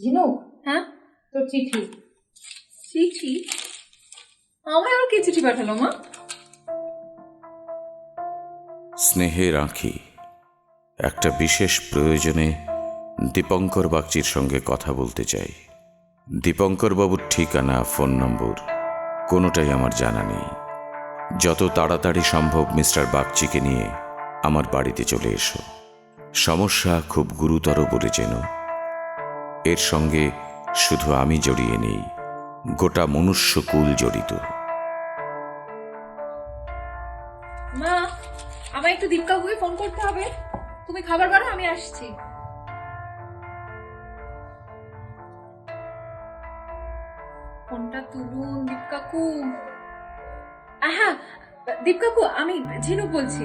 ঝিনুক? হ্যাঁ। তোর চিঠি। চিঠি? আমায় আবার কে চিঠি পাঠালো মা? স্নেহের আঁখি। একটা বিশেষ প্রয়োজনে দীপঙ্কর বাগচির সঙ্গে কথা বলতে চাই। দীপঙ্কর বাবুর ঠিকানা ফোন নম্বর কোনোটাই আমার জানা নেই। যত তাড়াতাড়ি সম্ভব মিস্টার বাগচিকে নিয়ে আমার বাড়িতে চলে এসো। সমস্যা খুব গুরুতর বলে যেন এর সঙ্গে শুধু আমি জড়িয়ে নেই, গোটা মনুষ্যকুল জড়িত। মা, আমায় একটু দীপকাকুকে ফোন করতে হবে। তুমি খাবার আমি আসছি। ফোনটা তুলুন, দীপকাকু। দীপকাকু, আমি ঝিনুক বলছি।